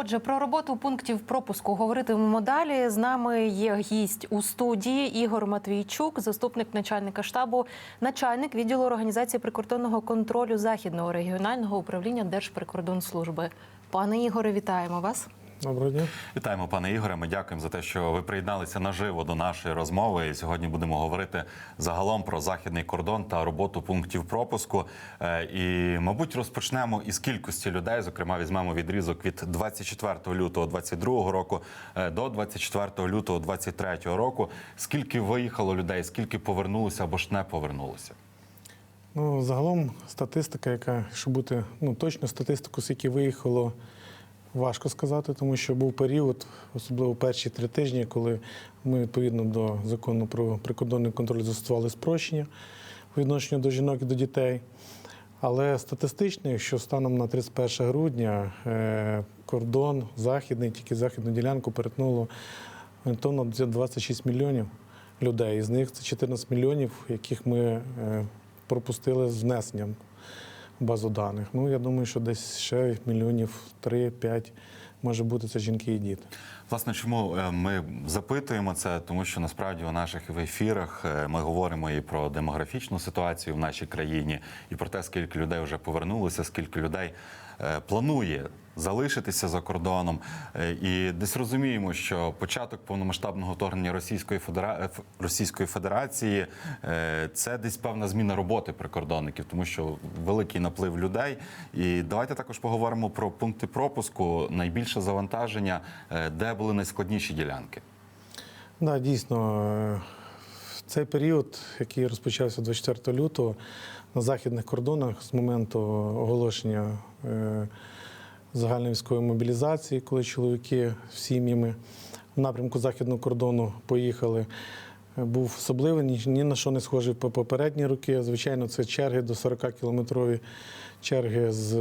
Отже, про роботу пунктів пропуску говоритимемо далі. З нами є гість у студії Ігор Матвійчук, заступник начальника штабу, начальник відділу організації прикордонного контролю західного регіонального управління Держприкордонслужби. Пане Ігоре, вітаємо вас. Доброго дня. Вітаємо, пане Ігоре. Ми дякуємо за те, що ви приєдналися наживо до нашої розмови. І сьогодні будемо говорити загалом про західний кордон та роботу пунктів пропуску. Е, І, мабуть, розпочнемо із кількості людей. Зокрема, візьмемо відрізок від 24 лютого 2022 року е, до 24 лютого 2023 року. Скільки виїхало людей, скільки повернулося або ж не повернулося? Ну, загалом статистика, яка щоб бути ну, точно статистику, скільки виїхало, важко сказати, тому що був період, особливо перші три тижні, коли ми відповідно до закону про прикордонний контроль застосували спрощення по відношенню до жінок і до дітей. Але статистично, якщо станом на 31 грудня е, кордон західний, тільки західну ділянку перетнуло орієнтовно 26 мільйонів людей. Із них це 14 мільйонів, яких ми е, пропустили з внесенням базу даних. Ну, я думаю, що десь ще мільйонів 3-5 може бути це жінки і діти. Власне, чому е, ми запитуємо це? Тому що насправді у наших ефірах е, ми говоримо і про демографічну ситуацію в нашій країні, і про те, скільки людей вже повернулося, скільки людей е, планує залишитися за кордоном. І десь розуміємо, що початок повномасштабного вторгнення Російської Федера... Російської Федерації це десь певна зміна роботи прикордонників, тому що великий наплив людей. І давайте також поговоримо про пункти пропуску, найбільше завантаження, де були найскладніші ділянки. Да, дійсно, е, цей період, який розпочався 24 лютого, на західних кордонах з моменту оголошення е, загальної військової мобілізації, коли чоловіки з сім'ями в напрямку західного кордону поїхали. е, Був особливий, ні, на що не схожий по попередні роки. Звичайно, це черги до 40-кілометрові черги з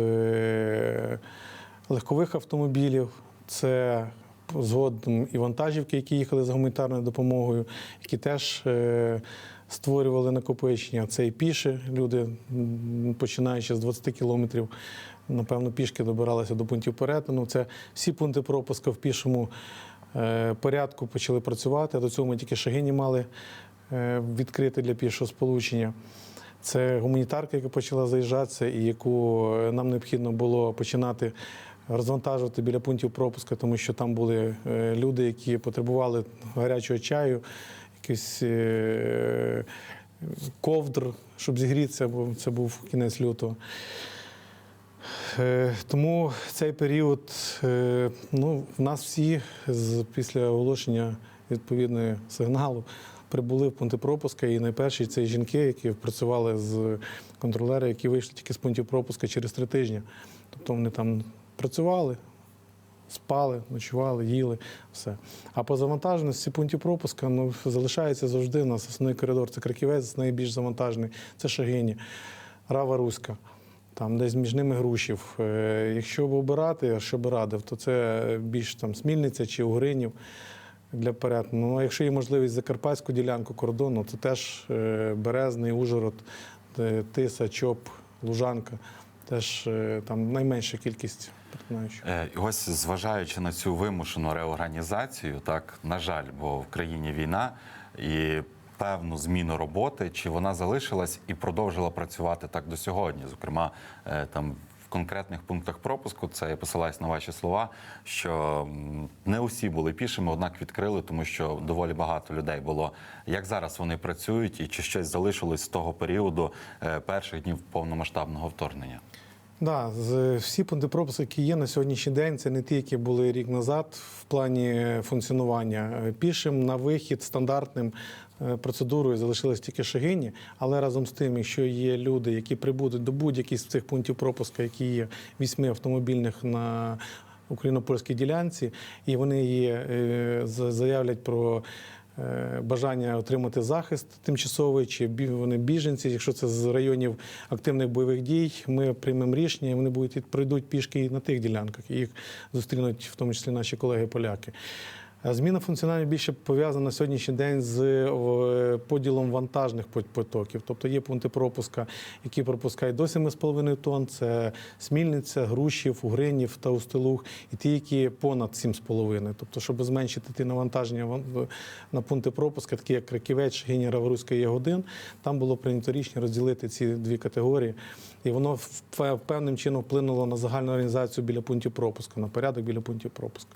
легкових автомобілів. Це згодом і вантажівки, які їхали за гуманітарною допомогою, які теж е, створювали накопичення. Це і піші люди, починаючи з 20 кілометрів, напевно, пішки добиралися до пунктів перетину. Це всі пункти пропуску в пішому е, порядку почали працювати. До цього ми тільки шагині мали е, відкрити для пішого сполучення. Це гуманітарка, яка почала заїжджатися, і яку нам необхідно було починати розвантажувати біля пунктів пропуску, тому що там були е, люди, які потребували гарячого чаю, якийсь е, ковдр, щоб зігрітися, бо це був кінець лютого. Е, Тому цей період, ну, в нас всі після оголошення відповідної сигналу прибули в пункти пропуска. І найперші це жінки, які працювали з контролери, які вийшли тільки з пунктів пропуска через три тижні. Тобто вони там працювали, спали, ночували, їли, все. А по завантаженості пунктів пропуска ну, залишається завжди у нас основний коридор. Це Краківець, найбільш завантажений, це Шагині, Рава Руська. Там десь між ними грушів. Е, Якщо б обирати, що би радив, то це більш там Смільниця чи Угринів для перетину. Ну, а якщо є можливість закарпатську ділянку кордону, то теж е, Березний, Ужгород, Тиса, Чоп, Лужанка. Теж е, там найменша кількість перетинаючих. Е, ось зважаючи на цю вимушену реорганізацію, так на жаль, бо в країні війна і певну зміну роботи, чи вона залишилась і продовжила працювати так до сьогодні? Зокрема, е, там в конкретних пунктах пропуску, це я посилаюсь на ваші слова, що не усі були пішими, однак відкрили, тому що доволі багато людей було. Як зараз вони працюють, і чи щось залишилось з того періоду е, перших днів повномасштабного вторгнення? Да, з- всі пункти пропуску, які є на сьогоднішній день, це не ті, які були рік назад в плані функціонування. Е, Пішим на вихід стандартним процедурою залишились тільки шагині, але разом з тим, якщо є люди, які прибудуть до будь-яких з цих пунктів пропуску, які є вісьми автомобільних на україно-польській ділянці, і вони є, е, заявлять про е, бажання отримати захист тимчасовий, чи вони біженці, якщо це з районів активних бойових дій, ми приймемо рішення, вони будуть пройдуть пішки на тих ділянках, і їх зустрінуть в тому числі наші колеги-поляки. Зміна функціональні більше пов'язана на сьогоднішній день з поділом вантажних потоків. Тобто є пункти пропуска, які пропускають до 7,5 тонн. Це Смільниця, Грушів, Угринів та Устилуг, і ті, які понад 7,5. Тобто, щоб зменшити ті навантаження на пункти пропуска, такі як Краківець, Гінія, Раворуська і Ягодин, там було прийнято рішення розділити ці дві категорії. І воно певним чином вплинуло на загальну організацію біля пунктів пропуску, на порядок біля пунктів пропуску.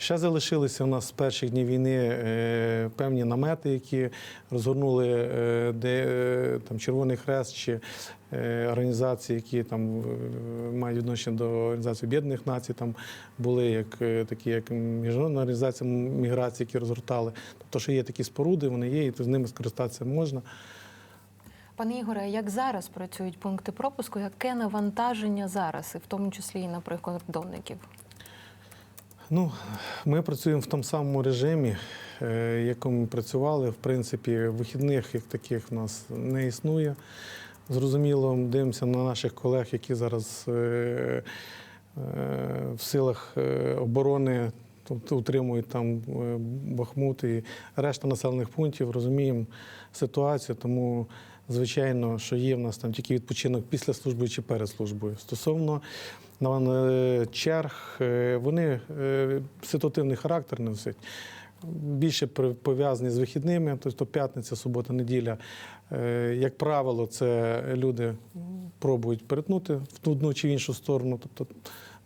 Ще залишилися у нас з перших днів війни е, певні намети, які розгорнули е, де, е, там, Червоний Хрест чи організації, які там мають відношення до Організації Об'єднаних Націй. Там були як, такі, як Міжнародна організація міграції, які розгортали. Тобто, що є такі споруди, вони є, і з ними скористатися можна. Пане Ігоре, як зараз працюють пункти пропуску? Яке навантаження зараз, і в тому числі і на прикордонників? Ну, ми працюємо в тому самому режимі, е, якому працювали. В принципі, вихідних як таких в нас не існує. Зрозуміло, дивимося на наших колег, які зараз е, е, в силах оборони тобто утримують там Бахмут і решта населених пунктів. Розуміємо ситуацію, тому звичайно, що є в нас там тільки відпочинок після служби чи перед службою. Стосовно на черг, е, вони е, ситуативний характер носять. Більше пов'язані з вихідними, тобто п'ятниця, субота, неділя. Е, Як правило, це люди пробують перетнути в одну чи в іншу сторону. Тобто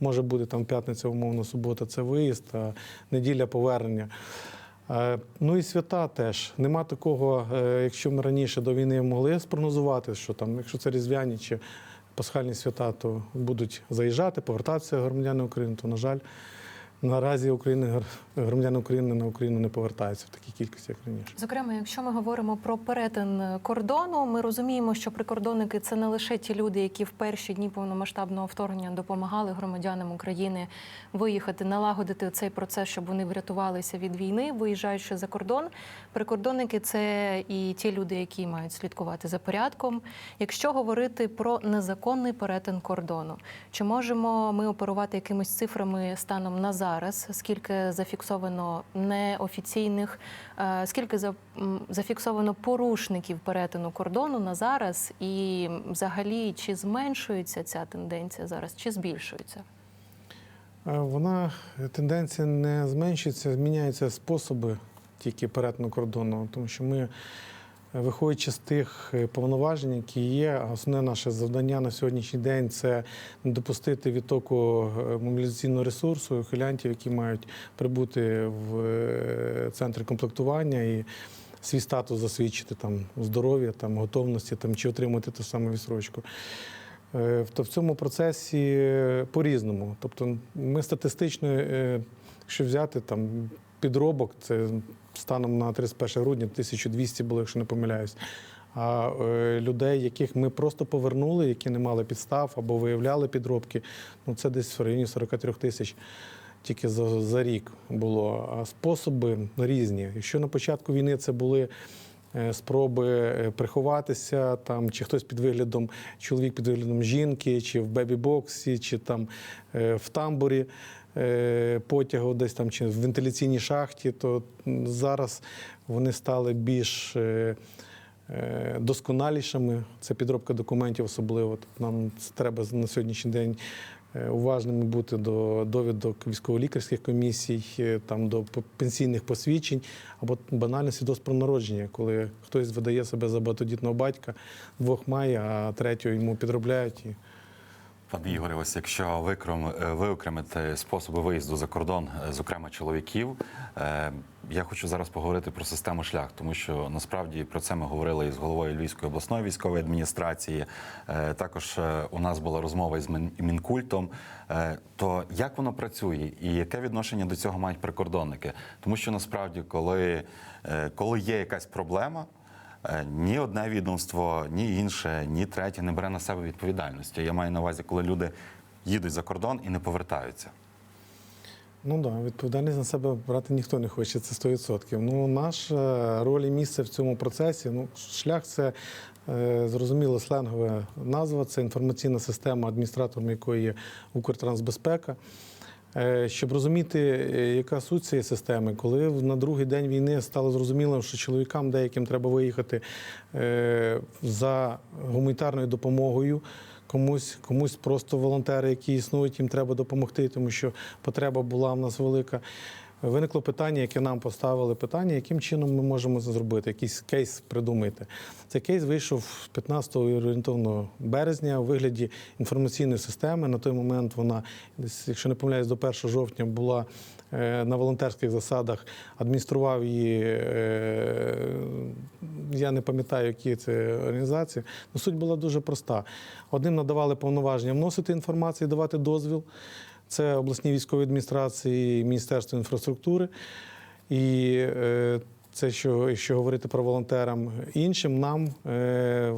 може бути там п'ятниця, умовно, субота це виїзд, а неділя повернення. Е, Ну і свята теж. Нема такого, е, якщо ми раніше до війни могли спрогнозувати, що там, якщо це різдвяні чи пасхальні свята, то будуть заїжджати, повертатися громадяни України, то, на жаль, наразі України, гр- громадяни України на Україну не повертаються в такій кількості, як раніше. Зокрема, якщо ми говоримо про перетин кордону, ми розуміємо, що прикордонники це не лише ті люди, які в перші дні повномасштабного вторгнення допомагали громадянам України виїхати, налагодити цей процес, щоб вони врятувалися від війни, виїжджаючи за кордон. Прикордонники це і ті люди, які мають слідкувати за порядком. Якщо говорити про незаконний перетин кордону, чи можемо ми оперувати якимись цифрами станом на зараз? Скільки зафіксовано неофіційних, е, скільки зафіксовано порушників перетину кордону на зараз, і взагалі чи зменшується ця тенденція зараз, чи збільшується? Е, Вона тенденція не зменшується, зміняються способи тільки перетину кордону, тому що ми, виходячи з тих е, повноважень, які є, основне наше завдання на сьогоднішній день це не допустити відтоку е, мобілізаційного ресурсу, ухилянтів, які мають прибути в е, центри комплектування і свій статус засвідчити там здоров'я, там готовності, там чи отримати ту саму відсрочку. Е, То в цьому процесі по-різному. Тобто, ми статистично, якщо взяти там підробок, це станом на 31 грудня 1200 було, якщо не помиляюсь. А е, людей, яких ми просто повернули, які не мали підстав або виявляли підробки, ну це десь в районі 43 тисяч тільки за, за рік було. А способи різні. Якщо на початку війни це були е, спроби е, приховатися, там, чи хтось під виглядом, чоловік під виглядом жінки, чи в бебі-боксі, чи там в тамбурі потягу, десь там, чи в вентиляційній шахті, то зараз вони стали більш. е, е, Досконалішими це підробка документів, особливо Тобто нам треба на сьогоднішній день е, уважними бути до довідок військово-лікарських комісій, е, там до пенсійних посвідчень або банальне свідоцтво про народження, коли хтось видає себе за багатодітного батька, двох має, а третього йому підробляють. І Пане Ігоре, ось якщо викром- е, виокремити способи виїзду за кордон, е, зокрема чоловіків, е, я хочу зараз поговорити про систему шлях, тому що насправді про це ми говорили із головою Львівської обласної військової адміністрації. Також у нас була розмова із Мін- Мінкультом. То як воно працює і яке відношення до цього мають прикордонники? Тому що насправді, коли, коли є якась проблема. Е, Ні одне відомство, ні інше, ні третє не бере на себе відповідальності. Я маю на увазі, коли люди їдуть за кордон і не повертаються. Ну так, да, відповідальність на себе брати ніхто не хоче, це 100%. Ну, наша роль і місце в цьому процесі. Ну, шлях це е, зрозуміло сленгова назва, це інформаційна система, адміністратором якої є Укртрансбезпека. Е, Щоб розуміти, е, яка суть цієї системи, коли на другий день війни стало зрозуміло, що чоловікам деяким треба виїхати е, за гуманітарною допомогою. Комусь, комусь просто волонтери, які існують, їм треба допомогти, тому що потреба була в нас велика. Виникло питання, яке нам поставили питання, яким чином ми можемо зробити, якийсь кейс придумати. Цей кейс вийшов 15 орієнтовно березня у вигляді інформаційної системи. На той момент вона, якщо не помиляюсь, до 1 жовтня була е, на волонтерських засадах, адміністрував її. е, Я не пам'ятаю, які це організації. Но суть була дуже проста. Одним надавали повноваження вносити інформацію, давати дозвіл. Це обласні військові адміністрації, Міністерство інфраструктури. І е, це, що, якщо говорити про волонтерам, іншим нам е,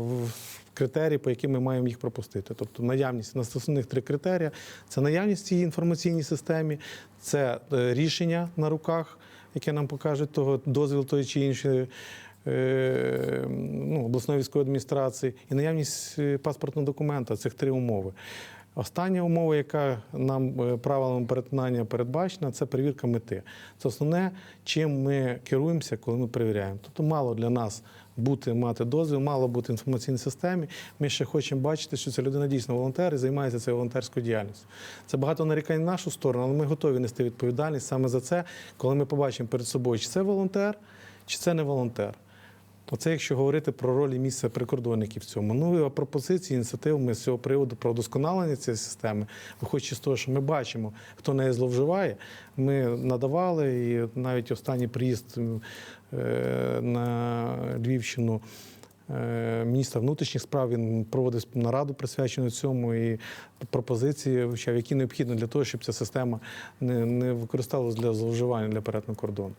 критерії, по яким ми маємо їх пропустити. Тобто наявність на основних три критерії це наявність цій інформаційній системі, це е, рішення на руках, яке нам покаже того дозвіл тої чи іншої. Ну, обласної військової адміністрації і наявність паспортного документа цих три умови. Остання умова, яка нам е, правилами перетинання передбачена, це перевірка мети. Це основне, чим ми керуємося, коли ми перевіряємо. Тобто мало для нас бути, мати дозвіл, мало бути в інформаційній системі. Ми ще хочемо бачити, що ця людина дійсно волонтер і займається цією волонтерською діяльністю. Це багато нарікань в нашу сторону, але ми готові нести відповідальність саме за це, коли ми побачимо перед собою, чи це волонтер, чи це не волонтер. Оце якщо говорити про роль і місце прикордонників в цьому. Ну і пропозиції, ініціатив ми з цього приводу про вдосконалення цієї системи, виходячи з того, що ми бачимо, хто нею зловживає, ми надавали, і навіть останній приїзд е, на Львівщину. Е, Міністр внутрішніх справ він проводив нараду присвячену цьому і пропозиції, вивчав, які необхідні для того, щоб ця система не, не використовувалася для зловживання для перетину кордону.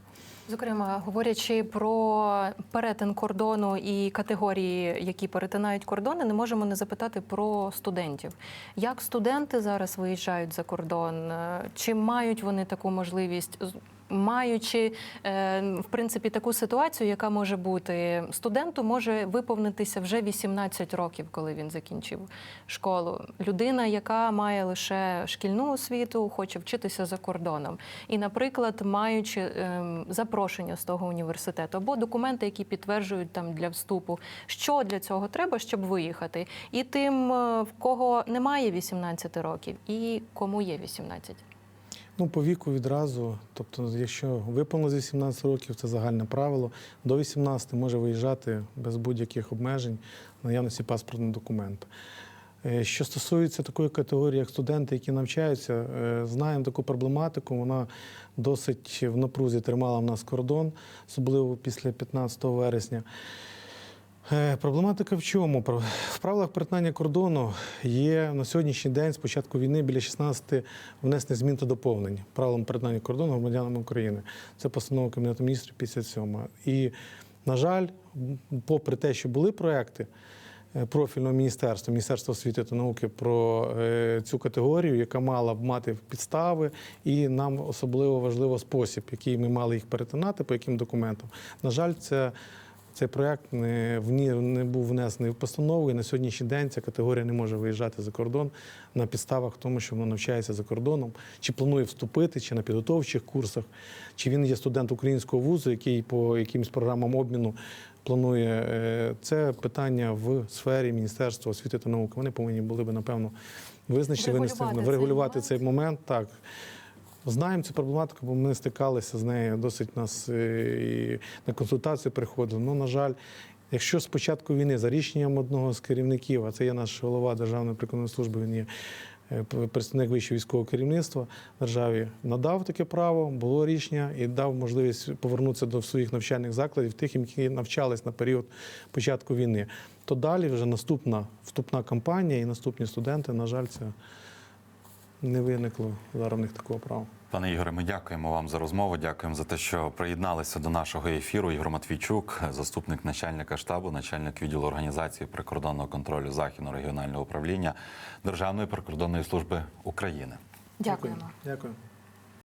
Зокрема, говорячи про перетин кордону і категорії, які перетинають кордони, не можемо не запитати про студентів. Як студенти зараз виїжджають за кордон? Е, Чи мають вони таку можливість? Маючи е, в принципі таку ситуацію, яка може бути студенту, може виповнитися вже 18 років, коли він закінчив школу. Людина, яка має лише шкільну освіту, хоче вчитися за кордоном. І, наприклад, маючи ем, запрошення з того університету або документи, які підтверджують там для вступу, що для цього треба, щоб виїхати, і тим, е, в кого немає 18 років, і кому є 18. Ну, по віку відразу. Тобто, якщо виповнилось 18 років, це загальне правило. До 18 може виїжджати без будь-яких обмежень наявності паспортного документа. Е, Що стосується такої категорії, як студенти, які навчаються, е, знаємо таку проблематику. Вона досить в напрузі тримала в нас кордон, особливо після 15 вересня. Е, Проблематика в чому? В правилах перетинання кордону є на сьогоднішній день, з початку війни, біля 16 внесення змін та доповнень правилам перетинання кордону громадянами України. Це постанова Кабінету міністрів 57. І, на жаль, попри те, що були проекти е, профільного міністерства, Міністерства освіти та науки про е, цю категорію, яка мала б мати підстави, і нам особливо важливо спосіб, який ми мали їх перетинати, по яким документам. На жаль, це. Цей проект не, вні- не був внесений в постанову, і на сьогоднішній день ця категорія не може виїжджати за кордон на підставах тому, що вона навчається за кордоном, чи планує вступити, чи на підготовчих курсах, чи він є студент українського вузу, який по якимось програмам обміну планує. Е, Це питання в сфері Міністерства освіти та науки. Вони повинні були би, напевно, визначити, винести, Врегулювати цей момент. Так. Знаємо цю проблематику, бо ми стикалися з нею досить нас е, і на консультацію приходили. Ну, на жаль, якщо з початку війни за рішенням одного з керівників, а це є наш голова Державної прикордонної служби, він є е, представник вищого військового керівництва державі, надав таке право, було рішення і дав можливість повернутися до своїх навчальних закладів, тих, які навчались на період початку війни. То далі вже наступна вступна кампанія і наступні студенти, на жаль, це не виникло зараз в них такого права. Пане Ігоре, ми дякуємо вам за розмову. Дякуємо за те, що приєдналися до нашого ефіру. Ігор Матвійчук, заступник начальника штабу, начальник відділу організації прикордонного контролю Західного регіонального управління Державної прикордонної служби України. Дякуємо. Дякую.